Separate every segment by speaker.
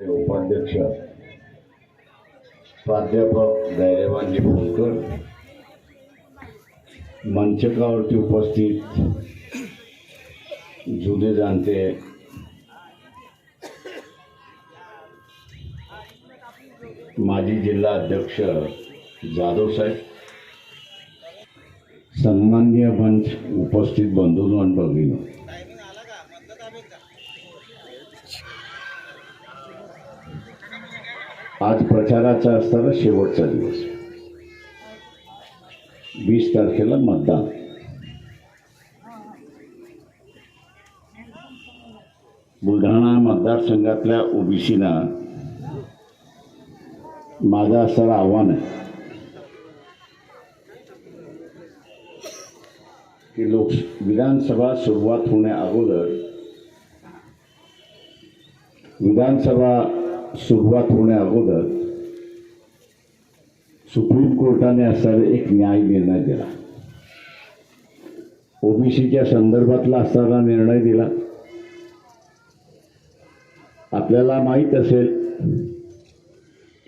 Speaker 1: उपाध्यक्ष. प्राध्यापक धैर्यवानजी फुलकर मंचकावरती उपस्थित जुने जाणते. माजी जिल्हा अध्यक्ष जाधव साहेब. सन्मान्य मंच उपस्थित बंधू आणि भगिनी प्रचाराचा असताना शेवटचा दिवस. वीस तारखेला मतदान. बुलढाणा मतदारसंघातल्या ओबीसीना माझं असणारं आव्हान आहे की लोक विधानसभा सुरुवात होण्या अगोदर विधानसभा सुरुवात होण्या अगोदर सुप्रीम कोर्टाने असणारा एक न्याय निर्णय दिला ओबीसीच्या संदर्भातला असताना निर्णय दिला आपल्याला माहीत असेल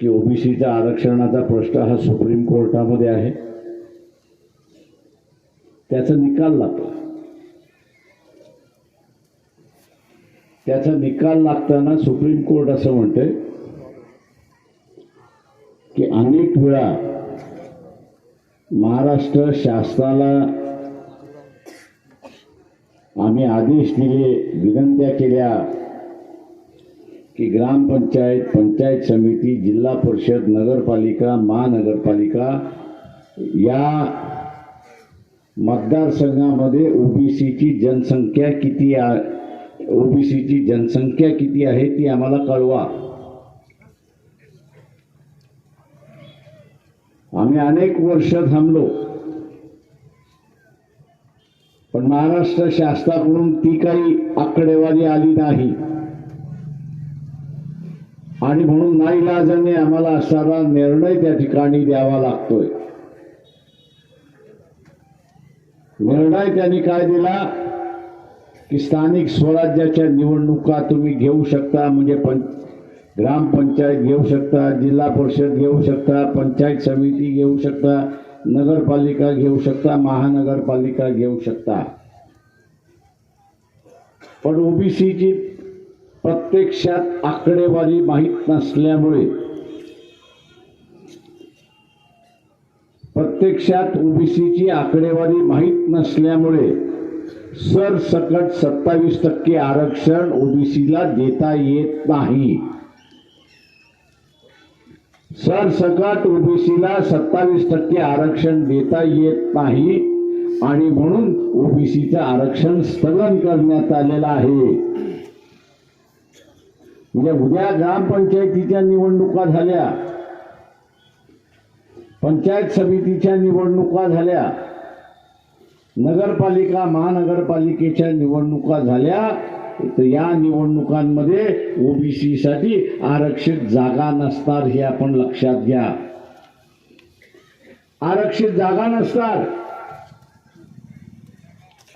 Speaker 1: की ओबीसीचा आरक्षणाचा प्रश्न हा सुप्रीम कोर्टामध्ये आहे त्याचा निकाल लागला त्याचा निकाल लागताना सुप्रीम कोर्ट असं म्हणते की अनेक वेळा महाराष्ट्र शासनाला आम्ही आदेश दिले विनंत्या केल्या की ग्रामपंचायत पंचायत समिती जिल्हा परिषद नगरपालिका महानगरपालिका या मतदारसंघामध्ये ओबीसीची जनसंख्या किती आहे ओबीसीची जनसंख्या किती आहे ती आम्हाला कळवा. आम्ही अनेक वर्ष थांबलो. पण महाराष्ट्र शासनाकडून ती काही आकडेवारी आली नाही. आणि म्हणून नाईलाजाने आम्हाला असणारा निर्णय त्या ठिकाणी द्यावा लागतोय. निर्णय त्यांनी काय दिला? की स्थानिक स्वराज्याच्या निवडणुका तुम्ही घेऊ शकता म्हणजे पण ग्रामपंचायत घेऊ शकता जिल्हा परिषद घेऊ शकता पंचायत समिती घेऊ शकता नगरपालिका घेऊ शकता महानगरपालिका घेऊ शकता. पण ओबीसीची प्रत्यक्षात आकडेवारी माहीत नसल्यामुळे प्रत्यक्षात ओबीसीची आकडेवारी माहीत नसल्यामुळे सरसकट सत्तावीस टक्के आरक्षण ओबीसीला देता येत नाही. सरसकट ओबीसीला सत्तावीस टक्के आरक्षण देता येत नाही आणि म्हणून ओबीसीचं आरक्षण स्थगन करण्यात आलेलं आहे. म्हणजे उद्या ग्रामपंचायतीच्या निवडणुका झाल्या पंचायत समितीच्या निवडणुका झाल्या नगरपालिका महानगरपालिकेच्या निवडणुका झाल्या तर या निवडणुकांमध्ये ओबीसी साठी आरक्षित जागा नसतात हे आपण लक्षात घ्या. आरक्षित जागा नसतात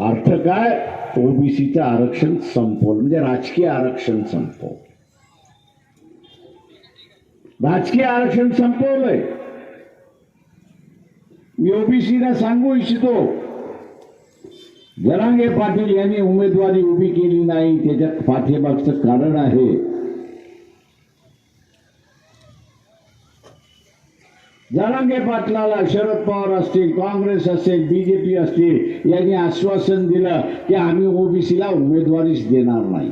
Speaker 1: अर्थ काय? ओबीसीचं आरक्षण संपवलं. म्हणजे राजकीय आरक्षण संपवलं. राजकीय आरक्षण संपवलंय. मी ओबीसीला सांगू इच्छितो. जरांगे पाटील यांनी उमेदवारी उभी केली नाही त्याच्यात पाठीमागचं कारण आहे. जरांगे पाटलाला शरद पवार असतील काँग्रेस असेल बीजेपी असतील यांनी आश्वासन दिलं की आम्ही ओबीसीला उमेदवारीच देणार नाही.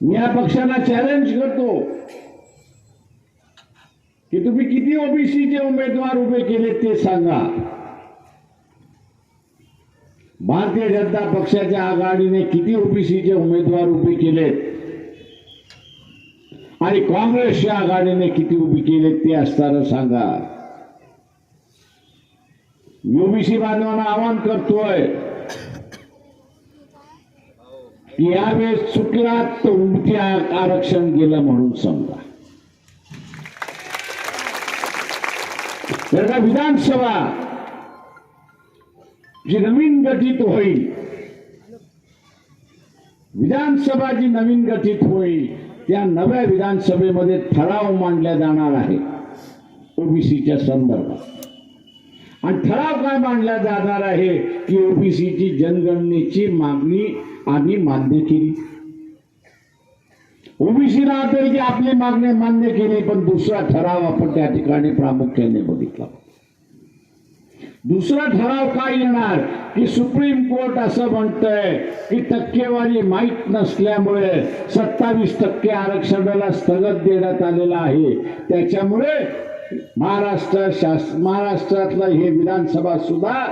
Speaker 1: मी या पक्षाला चॅलेंज करतो की तुम्ही किती ओबीसीचे उमेदवार उभे केले ते सांगा. भारतीय जनता पक्षाच्या आघाडीने किती ओबीसीचे उमेदवार उभे केलेत? आणि काँग्रेसच्या आघाडीने किती उभी केलेत ते असताना सांगा. ओबीसी बांधवांना आवाहन करतोय की यावेळेस चुकला तर उमती आरक्षण गेलं म्हणून समजा. विधानसभा जी नवीन गठीत होईल. विधानसभा जी नवीन गठीत होईल. त्या नव्या विधानसभेमध्ये ठराव मांडला जाणार आहे ओबीसीच्या संदर्भात. आणि ठराव काय मांडला जाणार आहे? की ओबीसीची जनगणनेची मागणी आम्ही मान्य केली. ओबीसी राहतील की आपली मागणी मान्य केली पण दुसरा ठराव आपण त्या ठिकाणी प्रामुख्याने बघितला. दुसरा ठराव काय येणार? की सुप्रीम कोर्ट असं म्हणतंय की टक्केवारी माहीत नसल्यामुळे सत्तावीस टक्के आरक्षणाला स्थगत देण्यात आलेलं आहे. त्याच्यामुळे महाराष्ट्र शास महाराष्ट्रातलं हे विधानसभा सुद्धा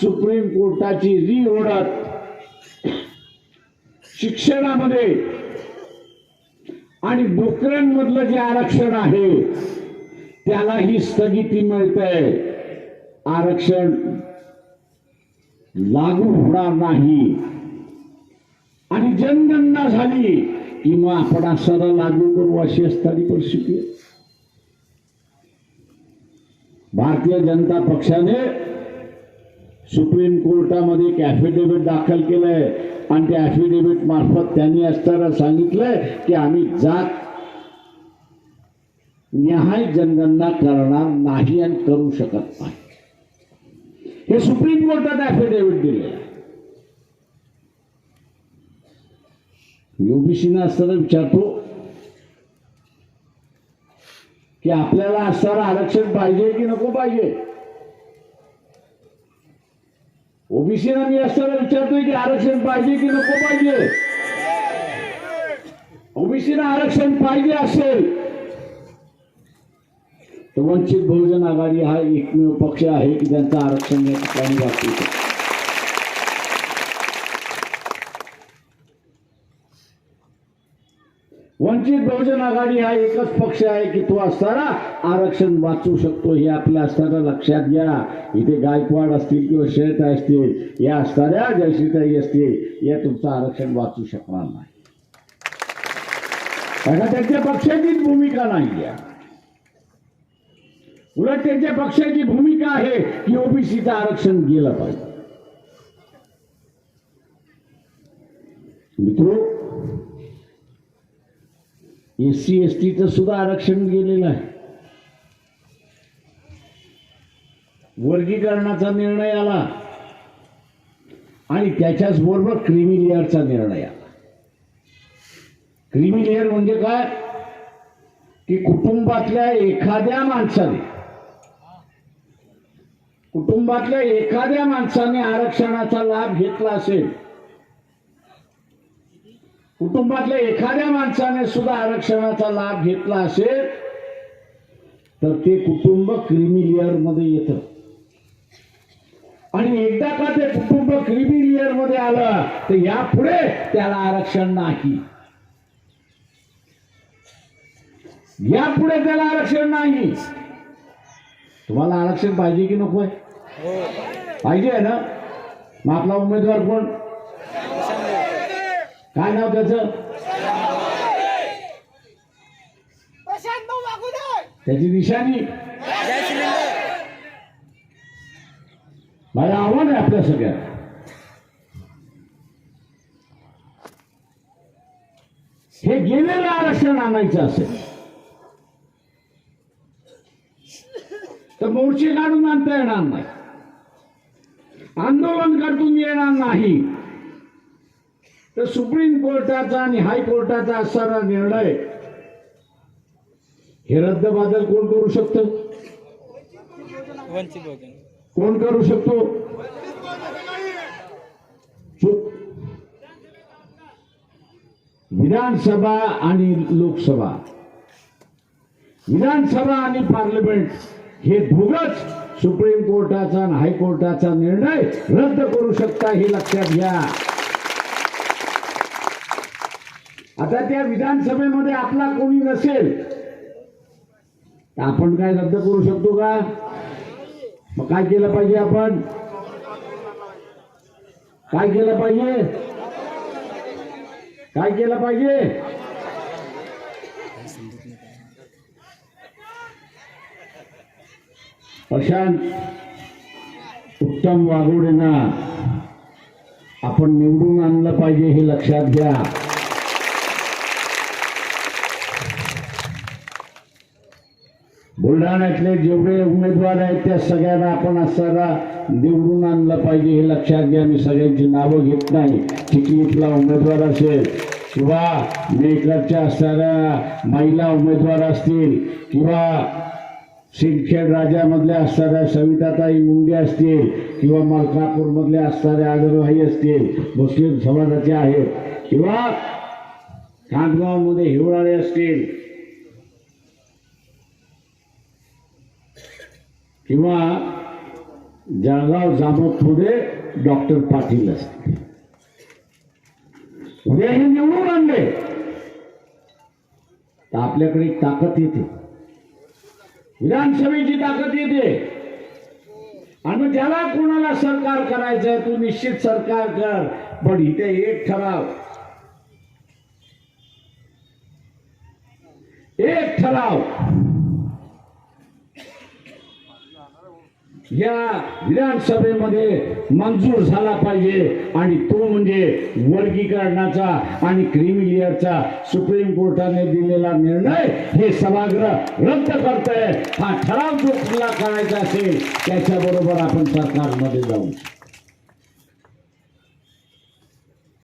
Speaker 1: सुप्रीम कोर्टाची री ओढत शिक्षणामध्ये आणि डोकऱ्यांमधलं जे आरक्षण आहे त्यालाही स्थगिती मिळते. आरक्षण लागू होणार नाही. आणि जनगणना झाली की मग आपण असाला लागू करू अशी असताना परिस्थिती. भारतीय जनता पक्षाने सुप्रीम कोर्टामध्ये एक ॲफिडेव्हिट दाखल केलंय. आणि त्या ॲफिडेव्हिट मार्फत त्यांनी असताना सांगितलंय की आम्ही जात न्याय जनगणना करणार नाही आणि करू शकत नाही. हे सुप्रीम कोर्टात ॲफिडेव्हिट दिले युबीसीनं असताना विचारतो की आपल्याला असणारं आरक्षण पाहिजे की नको पाहिजे? ओबीसीला मी असताना विचारतोय की आरक्षण पाहिजे की नको पाहिजे? ओबीसीला आरक्षण पाहिजे असेल वंचित बहुजन आघाडी हा एकमेव पक्ष आहे की त्यांचं आरक्षण या ठिकाणी वाचू वंचित बहुजन आघाडी हा एकच पक्ष आहे की तो असताना आरक्षण वाचू शकतो हे आपल्या असताना लक्षात घ्या. इथे गायकवाड असतील किंवा शेळता असतील या असणाऱ्या जयश्रीताई असतील या तुमचं आरक्षण वाचू शकणार नाही. कारण त्यांच्या पक्षाचीच भूमिका नाही आहे. उलट त्यांच्या पक्षाची भूमिका आहे की ओबीसीचं आरक्षण गेलं पाहिजे. मित्रो एस सी एस टीचं सुद्धा आरक्षण गेलेलं आहे. वर्गीकरणाचा निर्णय आला. आणि त्याच्याच बरोबर क्रिमी लेअरचा निर्णय आला. क्रिमी लेअर म्हणजे काय? की कुटुंबातल्या एखाद्या माणसाने कुटुंबातल्या एखाद्या माणसाने आरक्षणाचा लाभ घेतला असेल कुटुंबातल्या एखाद्या माणसाने सुद्धा आरक्षणाचा लाभ घेतला असेल तर ते कुटुंब क्रिमी मध्ये येतं. आणि एकदा का ते कुटुंब क्रिमी मध्ये आलं तर यापुढे त्याला आरक्षण नाही. यापुढे त्याला आरक्षण नाही. तुम्हाला आरक्षण पाहिजे की नको आहे? पाहिजे आहे ना? मग आपला उमेदवार कोण? काय नाव त्याचं? त्याची निशाणी? माझं आव्हान आहे आपल्या सगळ्यात. हे गेलेलं आरक्षण आणायचं असेल. तर मोर्चे काढून आणता येणार नाही. आंदोलन काढून येणार नाही. तर सुप्रीम कोर्टाचा आणि हायकोर्टाचा असणारा निर्णय हे रद्दबादल कोण करू शकतं? कोण करू शकतो? विधानसभा आणि लोकसभा. विधानसभा आणि पार्लमेंट हे दोघच सुप्रीम कोर्टाचा आणि हायकोर्टाचा निर्णय रद्द करू शकता हे लक्षात घ्या. आता त्या विधानसभेमध्ये आपला कोणी नसेल तर आपण काय रद्द करू शकतो का? मग काय केलं पाहिजे आपण? काय केलं पाहिजे? काय केलं पाहिजे? प्रशांत उत्तम वाघोडेंना आपण निवडून आणलं पाहिजे हे लक्षात घ्या. बुलढाण्यातले जेवढे उमेदवार आहेत त्या सगळ्यांना आपण असताना निवडून आणलं पाहिजे हे लक्षात घ्या. मी सगळ्यांची नावं घेत नाही. चिखलीतला उमेदवार असेल किंवा मेकरच्या असणाऱ्या महिला उमेदवार असतील किंवा सिंदखेड राजामधल्या असणाऱ्या सविताताई मुंडे असतील किंवा मलकापूरमधले असणारे आदरभाई असतील मुस्लिम समाजाचे आहेत किंवा खानगावमध्ये हिवराळे असतील किंवा जळगाव जामोदमध्ये डॉक्टर पाटील असतील. उद्या हे निवडून आणले. तर आपल्याकडे ताकद येते. विधानसभेची ताकद येते. आणि त्याला ज्याला कोणाला सरकार करायचं तू निश्चित सरकार कर. पण इथे एक ठराव. एक ठराव. या विधानसभेमध्ये मंजूर झाला पाहिजे. आणि तो म्हणजे वर्गीकरणाचा आणि क्रिमिलियरचा सुप्रीम कोर्टाने दिलेला निर्णय हे सभागृह रद्द करतंय. हा ठराव जो खुला करायचा असेल त्याच्याबरोबर आपण सरकारमध्ये जाऊ.